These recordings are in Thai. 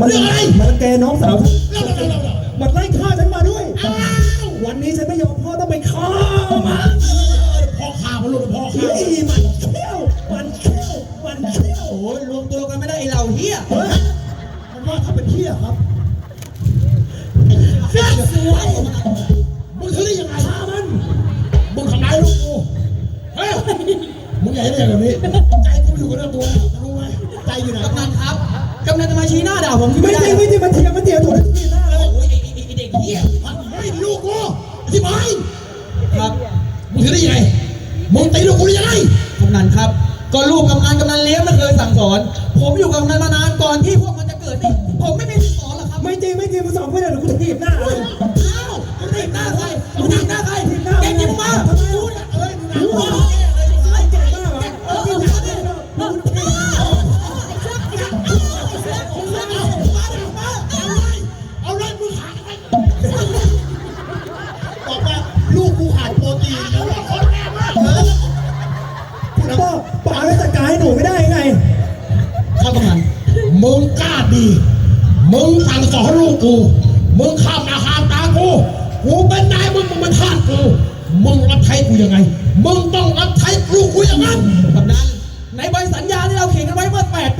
มันเรื่องไรมันแกน้องสาวฉันเล่าเล่าเล่าเล่าเล่ามันไล่ฆ่าฉันมาด้วย อ้าววันนี้ฉันไม่ยอมพ่อต้องไปฆ่ามัน พ่อข้ามันลูกพ่อข้ามันเขี้ยวมันเขี้ยวมันเขี้ยวโอ้ยรวมตัวกันไม่ได้ไอ้เหล่าเฮียเฮ้ยมันว่าถ้าเป็นเที่ยครับเสียสวยมึงถือได้ยังไงฆ่ามัน มึงทำร้ายลูกกูเฮ้ยมึงใหญ่ได้ยังไงแบบนี้ ใจกูอยู่กับเรื่องตัวรู้ไหมใจอยู่ไหน กำนันครับ กำนันจะมาชี้หน้าด่าผมที่ไม่ไม่จได้ริงไม่จริงมันเทียมมันเทียมถูกที่หน้าเลยโอ้ยไอ้ไอ้ไอ้เด็กเฮียมันไม่ลูกกูอธิบายครับมึงถือได้ยังไงมึงตีลูกกูได้ยังไงกำนันครับ ก็ลูกกำนันกำนันเลี้ยงไม่เคยสั่งสอน ผมอยู่กับกำนันมานานก่อนที่พวกมันจะเกิดนี่ผมไม่มีสิทธิ์สอนหรอกครับไม่จริงไม่จริงมึงสองคนเดี๋ยวกูจะถีบหน้าเลยอ้าวมึงถีบหน้าใครมึงถีบหน้าใครเก่งจริงมึงมาทำไมพูดอะเอ้ยมึงรู้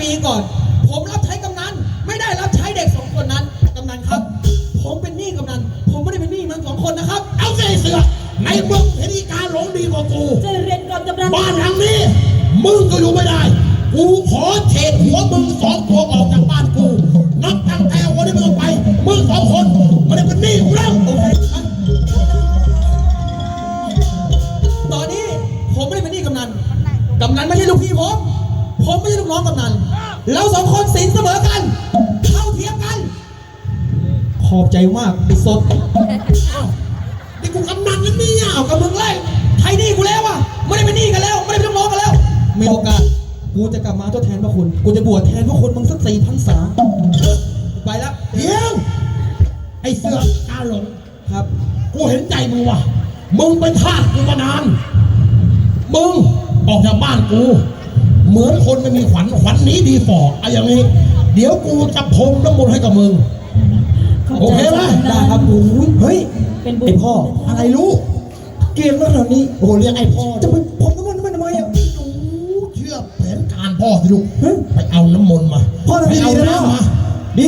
ปีก่อน ผมรับใช้กำนันไม่ได้รับใช้เด็กสองคนนั้นกำนันครับ ผมเป็นหนี้กำนัน ผมไม่ได้เป็นหนี้มันสองคนนะครับ เอาใจเสือกในมึงเห็นอีการหลงดีกว่ากูใจเรียนก่อนกำลังบ้านหลังนี้ มึงก็อยู่ไม่ได้ กูขอเฉดหัวมึงสองตัวออกจากบ้านกูนับตั้งแต่วันนี้มึงออกไป มึงสองคนไม่ได้เป็นหนี้กูแล้วโอเคครับตอนนี้ผมไม่ได้เป็นหนี้กำนันกำนันไม่ใช่ลูกพี่ผม ผมไม่ใช่ลูกน้องกำนันเราสองคนสินเสมอกัน เท่าเทียมกัน ขอบใจมากไอ้สดนี่กูกำนันนะเนี่ยเอากับมึงไล่ไทยหนี้กูแล้วอะไม่ได้เป็นหนี้กันแล้ว ไม่ได้เป็นลูกน้องกันแล้ว มีโอกาส กูจะกลับมาทดแทนพระคุณ กูจะบวชแทนพระคุณมึงสักสี่พันษาไปแล้วเดี๋ยวไอ้เสือกกาหลงครับ กูเห็นใจมึงว่ะ มึงเป็นทาสกูมานาน มึงออกจากบ้านกู เหมือนคนไม่มีขวัญขวัญหนี้ดีฟอกเอาอย่างนี้ เดี๋ยวกูจะพรมน้ำมนต์ให้กับมึงขอบโอใจเคไหมกำนันได้ครับโอ้ยเฮ้ยเป็นบุญไอพ่อ อะไรลูกเกมแล้วเหล่านี้โอ้โหเรียกไอ้พ่อจะไปผมน้ำมันน้ำมันทำไมอะหนูเชื่อแผนการพ่อสิลูกเฮ้ย ไปเอาน้ำมนต์มาพ่อทำไปดีเอาๆนะพ่อน้ำมา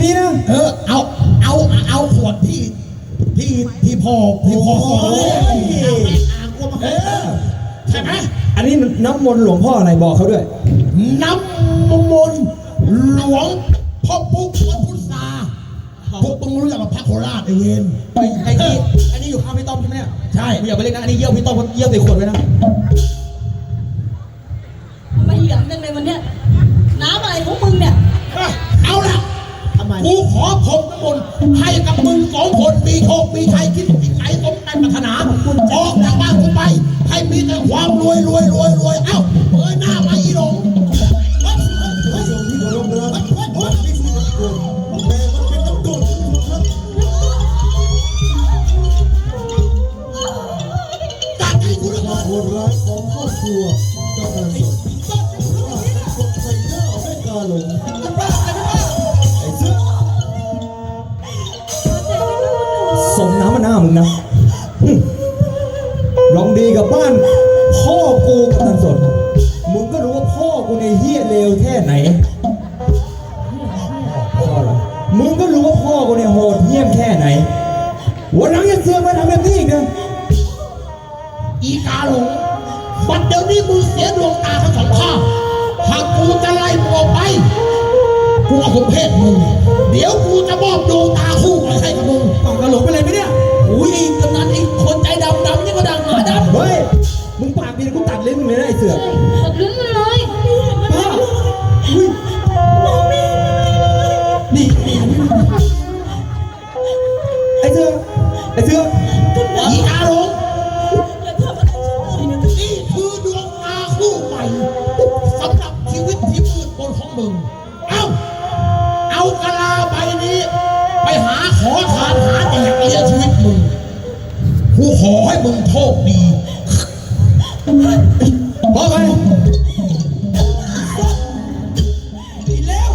ดีๆนะ เออเอาเอาเอาขวดที่ที่ที่พ่อที่พ่อสอนโอ้ยเอาแม่อ่ อันนี้น้ำมนต์หลวงพ่ออะไรบอกเขาด้วย น้ำมนต์หลวงพ่อปุ๊กวัดพุทธาพวกมึงรู้จักกับพระโคราชไอเวนไอ้ไอ้นี่อันนี้อยู่ข้างพี่ต้อมใช่ไหมเนี่ยใช่ไม่อย่าไปเล่นนะอันนี้เยี่ยวพี่ต้อมเยี่ยวใส่ขวดไว้นะไม่เหลืองจังเลยวันเนี้ยน้ำอะไรของมึงเนี่ยเอาละทำไมกูขอพรมน้ำมนต์ให้กับมึงสองคนมีโชคมีชัยคิด วามรวยรวยรวยรวยเอ้าเอ้ยหน้ามาอีหลงเฮ้ยเฮ้ยเฮ้ยเฮ้ยเฮ้ยเฮ้ยจัดให้กูด้วยก่อนโหดร้ายของครอบครัวเจ้าการสดกดใส่หน้าแม่กาหลงไอ้เสื้อสมน้ำมันหน้ามึงนะหึลองดีกับบ้านพ่อ กูกับตันสด มึงก็รู้ว่าพ่อกูในยเฮี้ยเลวแค่ไหนพ่อเหรอมึงก็รู้ว่าพ่อกูในยโหดเหี้ยมแค่ไหน วันหลังอย่าเสือกมาทำแบบนี้อีกนะอีกาหลงบัดเดี๋ยวนี้มึงเสียดวงตาทั้งสองข้างหากกูจะไล่มึงออกไป กูเอาผมเพศมึง เดี๋ยวกูจะมอบดวงตาคู่ไปให้กับมึงฝั่งกระหลงไปเลยไหมเนี่ยอุ้ย มึงปากดีนะกูตัดลิ้นมึงเลยนะไอ้เสือกตัดลิ้นมันเลยป้าอุ้ยนี่นี่ไอ้เสือกไอ้เสือกอีกาหลงอย่าทำอะไรฉันเลยนี่คือดวงตาคู่ใหม่สำหรับชีวิตที่มืดมนของมึง เอ้า เอากะลาใบนี้ ไปหาขอทานหาแดกเลี้ยงชีวิตมึง กูขอให้มึงโชคดี พอไหมดีแล้ว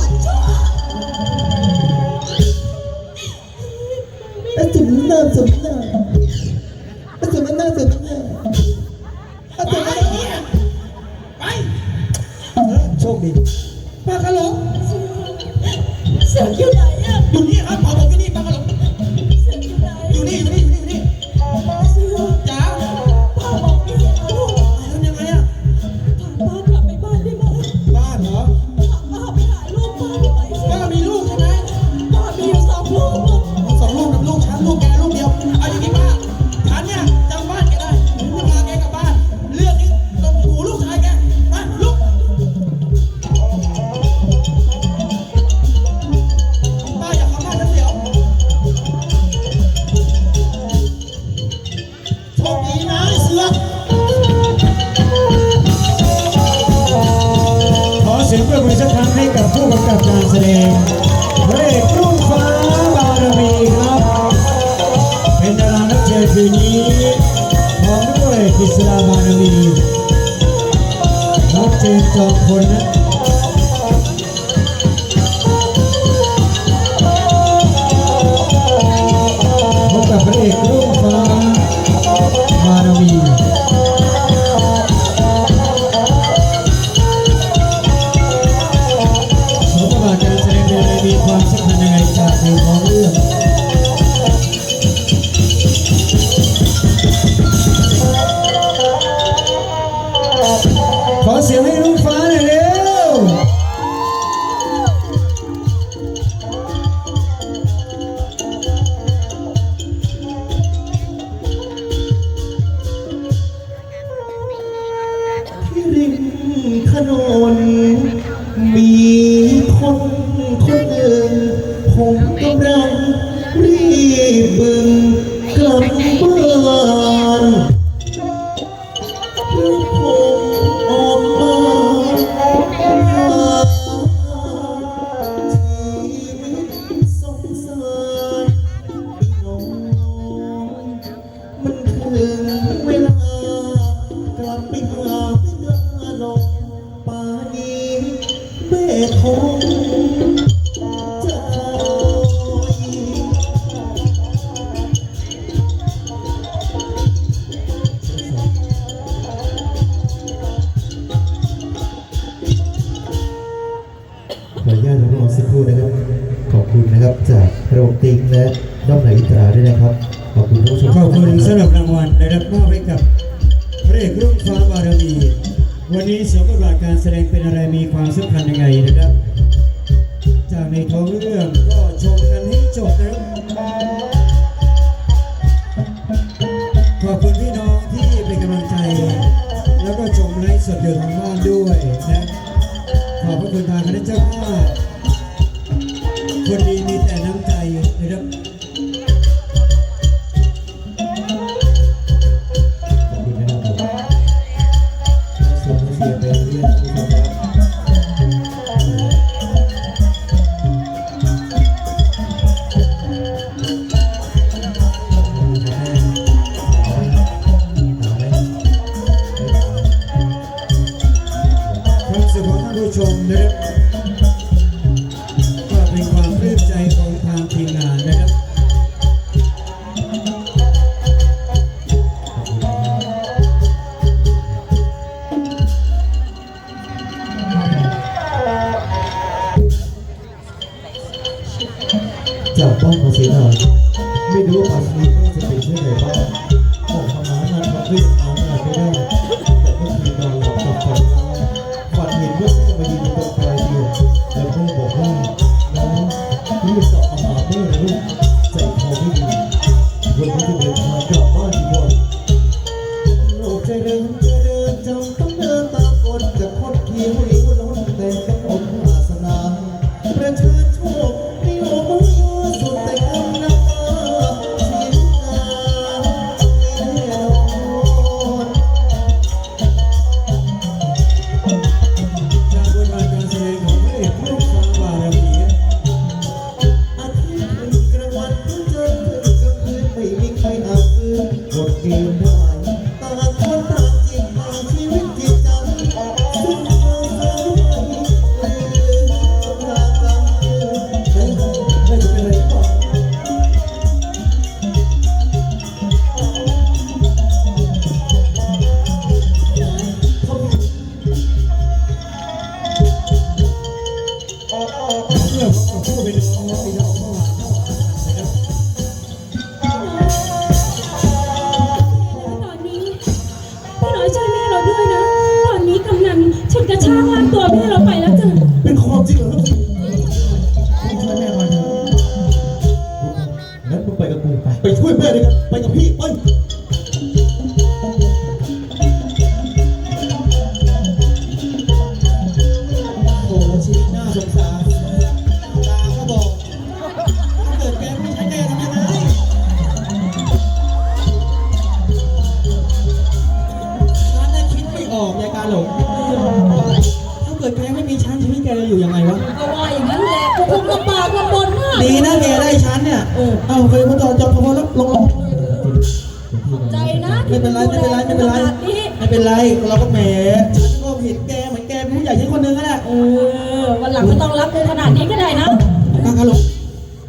แล้วถึงหน้าสมหน้าแล้วถึหน้าน้าแล้วน้าไปโชคดีปากกะหลงเสืออยู่ไหนอะอยู่นี่ครับ Hare ิงและน้องไหนอิตราด้วยนะครับ ขอบคุณทุกชมขอบคุณสำหรับรางวัลได้รับมอบให้กับพระเอกรุ่งฟ้าบารมี วันนี้เสียงบทบาทการแสดงเป็นอะไรมีความสำคัญยังไงนะครับ จากในท้องเรื่องก็ชมกันให้จบนะขอบคุณพี่น้องที่เป็นกำลังใจ แล้วก็ชมไลฟ์สดอยู่ทางบ้านด้วยนะขอบพระคุณทางคณะเจ้าภาพคนดี แม่ด้วยกันไปกับพี่ไปโอ้ชีวิตน่าสงสารตาก็บอกถ้าเกิดแกไม่ใช่แกทำยังไงฉันน่ะคิดไม่ออกยายการหลงถ้าเกิดแกไม่มีฉันชีวิตแกจะอยู่ยังไงวะ ก็ว่าอย่างนั้นแหละกูคงลำบากลำบนมาก ดีนะแกได้ฉันเนี่ยเออเอาเคยมาจอดจอดพอแล้วลงลงใจนะไม่เป็นไรไม่เป็นไรไม่เป็นไรขนาดนี้ไม่เป็นไรเราก็แหมฉันก็เห็นแกเหมือนแกเป็นผู้ใหญ่ฉันคนหนึงก็แหละเออวันหลังไม่ต้องรับกูขนาดนี้ก็ได้นะกากาลง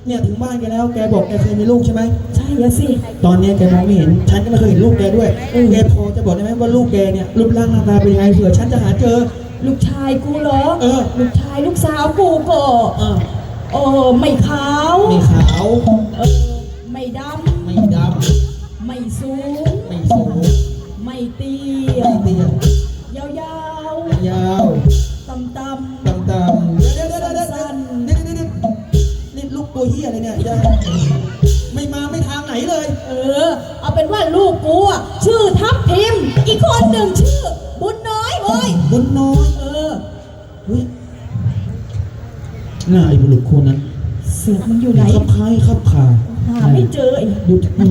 เนี่ยถึงบ้านแกแล้วแกบอกแกเคยมีลูกใช่ไหมใช่อะสิตอนเนี้ยแกมองไม่เห็นฉันก็ไม่เคยเห็นลูกแกด้วยแกพอจะบอกได้ไหมว่าลูกแกเนี่ยรูปร่างหน้าตาเป็นยังไงเผื่อฉันจะหาเจอ ลูกชายกูเหรอเออลูกชายลูกสาวกูก็เออ เออไม่ขาว ไม่ขาว เออไม่ดำ ไม่ดำ ไม่สูง ไม่สูง ไม่เตี้ย ไม่เตี้ย ยาวยาวยาวต่ำต่ำต่ำต่ำเดี๋ยวเดี๋ยวเดี๋ยวเดี๋ยวนี่นนี่ลูกตัเฮียอะไรเนี่ยไม่มาไม่ทางไหนเลย เออ เอาเป็นว่าลูกกูอะชื่อทับทิม อีกคนหนึ่งชื่อ บุญน้อยเว้ยบุญน้อย เออ หน้าไอ้บุรุษคนนั้นำเสือกมันอยู่ไหนขับคล้ายขับขาหาไม่เจอไอ้ดูอื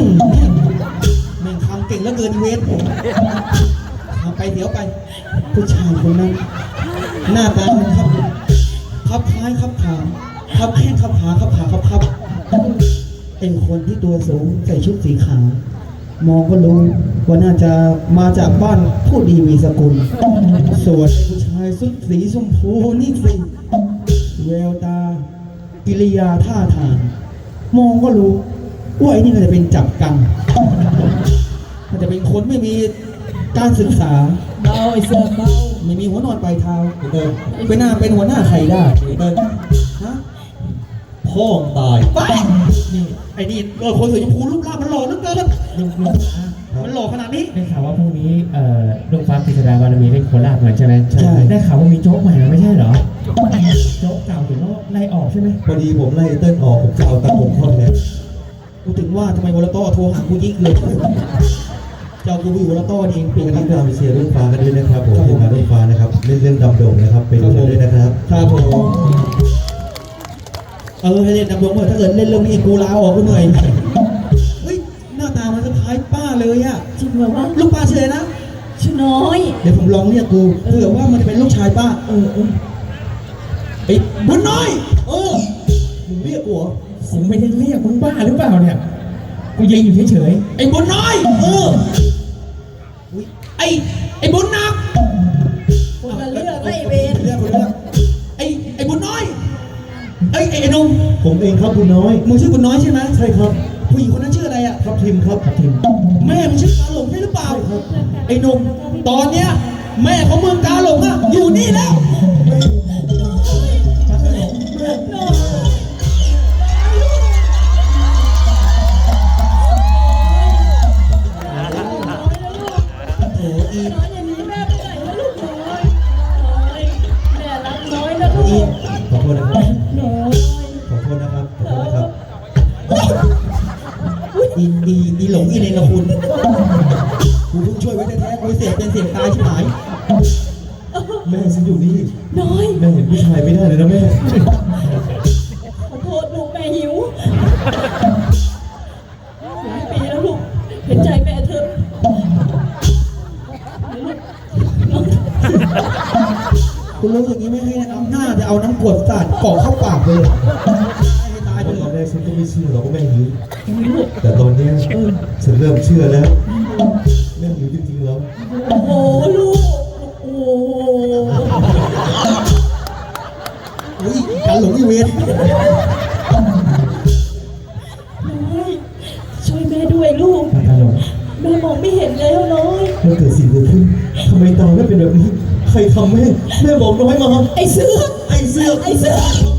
มแม่งคำเก่งแล้วเกินเวทเอาไปเดี๋ยวไป ผู้ชายคนนั้น หน้าตามันครับขับคล้ายขับขาขับแข้งขับขาขับขาขับขับเป็นคนที่ตัวสูงใส่ชุดสีขาวมองก็รู้ว่าน่าจะมาจากบ้านผู้ดีมีสกุลส่วนไอ้ผู้ชายสุดสีชมพูนี่สิ แววตา กิริยาท่าทาง มองก็รู้ว่าไอ้นี่น่าจะเป็นจับกังน่าจะเป็นคนไม่มีการศึกษาเบาไอ้เสือกเบาไม่มีหัวนอนปลายเท้าเดินเป็นหน้าเป็นหัวหน้าใครได้เดินฮะพ่อมึงตายไปนี่ไอ้นี่เออคนสีชมพูรูปร่างมันหล่อเหลือเกินลุงลุงนะ มันหล่อขนาดนี้ ได้ข่าวว่าพรุ่งนี้เอ่อดวงฟ้ากฤษดาบารมีเล่นโคราชเหมือนใช่ไหมใช่ ได้ข่าวว่ามีโจ๊กใหม่แล้วไม่ใช่เหรอ โจ๊กเก่าถึงว่าไล่ออกใช่ไหมพอดีผมไล่เติ้ลออกผมจะเอาตะกงท่อนแล้วกูถึงว่าทำไมวอลโต้โทรหากูยิกเลยเจ้ากูไปอยู่วอลโต้เองเปลี่ยนวันกันี้นก็ด้วยเอาไปเชียร์รุ่งฟ้ากันด้วยนะครับผมครับผมทีมงานรุ่งฟ้านะครับเล่นเรื่องดำโด่งนะครับไปดูกันด้วยนะครับ ครับผม เออให้เล่นดำดงเถอะถ้าเกิดเล่นเรื่องนี้กูลาออกกูเหนื่อยเฮ้ยหน้าตามันคล้ายป้าเลยอะจริงเหรอวะลูกป้าชื่ออะไรนะ ชื่อน้อย เดี๋ยวผมลองเรียกกูเผื่อว่ามันจะเป็นลูกชายป้า เออเออไอ้บุญน้อย เออมึงเรียกกูเหรอผมไม่ได้เรียกมึงบ้าหรือเปล่าเนี่ย กูยืนอยู่เฉยไอ้บุญน้อย เอออุ๊ยไอ้ไอ้บุญนักคนละเรื่องไอ้เวรเรียกคนละเรื่องไอ้ไอ้บุญน้อยไอ้ไอ้ไอ้หนุ่มผมเองครับคุณน้อย มึงชื่อบุญน้อยใช่ไหมใช่ครับ ผู้หญิงคนนั้นชื่ออะไรอะทับทิมครับทับทิมแม่มึงชื่อกาหลงใช่หรือเปล่าไอ้หนุ่มตอนเนี้ยแม่ของมึงกาหลงอะอยู่นี่แล้ว อีอีอีหลงอีเลงกับคุณกูเพิ่งช่วยไว้แท้ๆกูเสียเป็นเสียงตายชิบหายแม่ฉันอยู่นี่น้อย แม่เห็นผู้ชายไม่ได้เลยนะแม่ ขอโทษลูกแม่หิวหลายปีแล้วลูก เห็นใจแม่เถอะคุณรู้อย่างนี้ไม่ให้เอาหน้าจะเอาน้ำกรดสาดกรอเข้าปากเลย เชื่อหรอกว่าแม่หิวแต่ตอนเนี้ยฉันเริ่มเชื่อแล้วแม่หิวจริงๆแล้วโอ้โหลูก โอ้โหอุ้ยการหลงอีเวนน้อยช่วยแม่ด้วยลูกๆมาตลกแม่มองไม่เห็นแล้วน้อยมันเกิดสิ่งเกิดขึ้นทำไมตาแม่เป็นแบบนี้ ใครทำแม่แม่บอกน้อยมา ไอ้เสือกไอ้เสือกไอ้เสือกโอ้